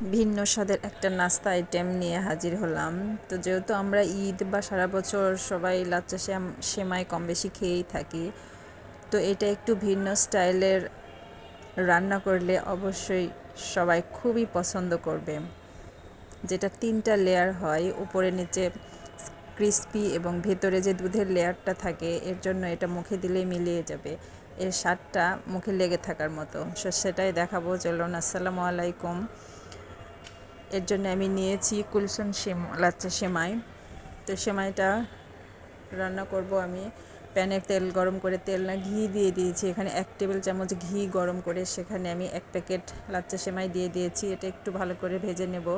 ভিন্ন স্বাদের একটা নাস্তা আইটেম নিয়ে হাজির হলাম। তো যেহেতু আমরা ঈদ বা সারা বছর সবাই লাচ্চা সেমাই কম বেশি খেয়েই থাকি, তো এটা একটু ভিন্ন স্টাইলের রান্না করলে অবশ্যই সবাই খুবই পছন্দ করবে। যেটা তিনটা লেয়ার হয়, উপরে নিচে ক্রিস্পি এবং ভেতরে যে দুধের লেয়ারটা থাকে, এর জন্য এটা মুখে দিলেই মিলিয়ে যাবে। এর স্বাদটা মুখে লেগে থাকার মতো। সেটাই দেখাবো। চলুন, আসসালামু আলাইকুম। এর জন্য আমি নিয়েছি কুলসন সেম, লাচ্চা সেমাই। তো সেমাইটা রান্না করব আমি। প্যানে তেল, গরম করে তেল না, ঘি দিয়ে দিয়েছি। এখানে এক টেবিল চামচ ঘি গরম করে সেখানে আমি এক প্যাকেট লাচ্চা সেমাই দিয়ে দিয়েছি। এটা একটু ভালো করে ভেজে নেব।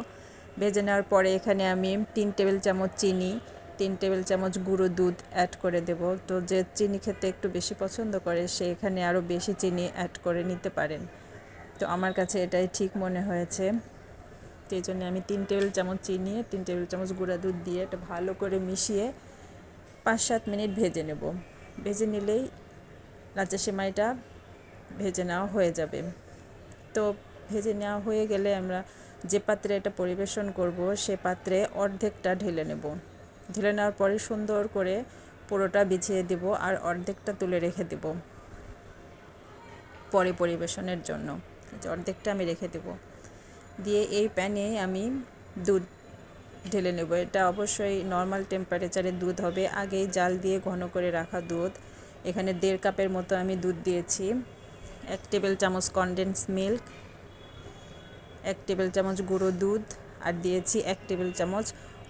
ভেজে নেওয়ার পরে এখানে আমি তিন টেবিল চামচ চিনি, তিন টেবিল চামচ গুঁড়ো দুধ অ্যাড করে দেব। তো যে চিনি খেতে একটু বেশি পছন্দ করে, সে এখানে আরও বেশি চিনি অ্যাড করে নিতে পারেন। তো আমার কাছে এটাই ঠিক মনে হয়েছে। সেই জন্য আমি তিন টেবিল চামচ চিনি, তিন টেবিল চামচ গুঁড়া দুধ দিয়ে এটা ভালো করে মিশিয়ে পাঁচ সাত মিনিট ভেজে নেব। ভেজে নিলেই লাচা সেমাইটা ভেজে নেওয়া হয়ে যাবে। তো ভেজে নেওয়া হয়ে গেলে আমরা যে পাত্রে এটা পরিবেশন করব, সে পাত্রে অর্ধেকটা ঢেলে নেব। ঢেলে নেওয়ার পরে সুন্দর করে পুরোটা বিছিয়ে দেব আর অর্ধেকটা তুলে রেখে দেব। পরে পরিবেশনের জন্য। অর্ধেকটা আমি রেখে দেবো। দিয়ে এই প্যানে আমি দুধ ঢেলে নেব। এটা অবশ্যই নর্মাল টেম্পারেচারে দুধ হবে। আগেই জাল দিয়ে ঘন করে রাখা দুধ। এখানে দেড় কাপের মতো আমি দুধ দিয়েছি। এক টেবিল চামচ কনডেন্স মিল্ক এক টেবিল চামচ গুঁড়ো দুধ আর দিয়েছি এক টেবিল চামচ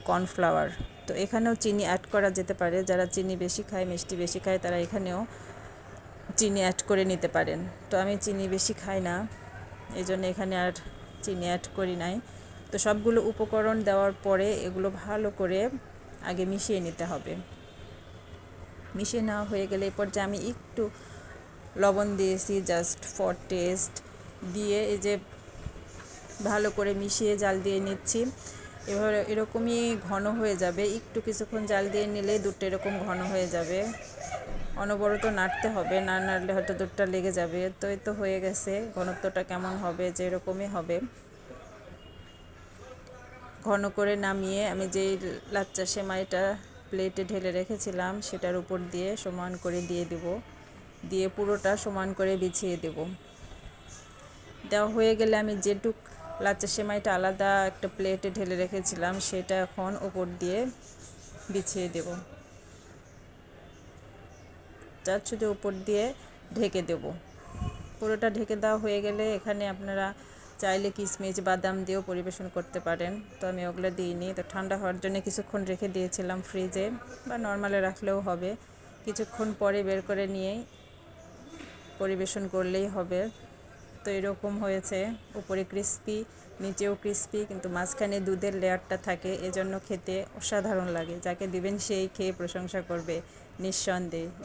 কর্নফ্লাওয়ার তো এখানেও চিনি অ্যাড করা যেতে পারে। যারা চিনি বেশি খায়, মিষ্টি বেশি খায়, তারা এখানেও চিনি অ্যাড করে নিতে পারেন। তো আমি চিনি বেশি খাই না। এই জন্য এখানে আর চিনি অ্যাড করি নাই। তো সবগুলো উপকরণ দেওয়ার পরে এগুলো ভালো করে আগে মিশিয়ে নিতে হবে। মিশিয়ে নেওয়া হয়ে গেলে এরপর যে আমি একটু লবণ দিয়েছি জাস্ট ফর টেস্ট দিয়ে এই যে ভালো করে মিশিয়ে জাল দিয়ে নিচ্ছি। এবার এরকমই ঘন হয়ে যাবে। একটু কিছুক্ষণ জাল দিয়ে নিলেই দুধটা এরকম ঘন হয়ে যাবে। অনবরত নাড়তে হবে, না নাড়লে হয়তো দুধটা লেগে যাবে। তো এই তো হয়ে গেছে, ঘনত্বটা কেমন হবে যে এরকমই হবে। ঘন করে নামিয়ে আমি যেই লাচ্চা সেমাইটা প্লেটে ঢেলে রেখেছিলাম, সেটার উপর দিয়ে সমান করে দিয়ে দেব। দিয়ে পুরোটা সমান করে বিছিয়ে দেব। দেওয়া হয়ে গেলে আমি যেটুক লাচ্চা সেমাইটা আলাদা একটা প্লেটে ঢেলে রেখেছিলাম, সেটা এখন উপর দিয়ে বিছিয়ে দেব। চার ছুটে উপর দিয়ে ঢেকে দেব। পুরোটা ঢেকে দেওয়া হয়ে গেলে এখানে আপনারা চাইলে কিশমিশ বাদাম দিয়েও পরিবেশন করতে পারেন। তো আমি ওগুলো দিইনি। তো ঠান্ডা হওয়ার জন্য কিছুক্ষণ রেখে দিয়েছিলাম ফ্রিজে বা নর্মালে রাখলেও হবে। কিছুক্ষণ পরে বের করে নিয়েই পরিবেশন করলেই হবে। তো এরকম হয়েছে। উপরে ক্রিস্পি, নিচেও ক্রিস্পি, কিন্তু মাঝখানে দুধের লেয়ারটা থাকে, এজন্য খেতে অসাধারণ লাগে। যাকে দিবেন সেই খেয়ে প্রশংসা করবে, নিঃসন্দেহে।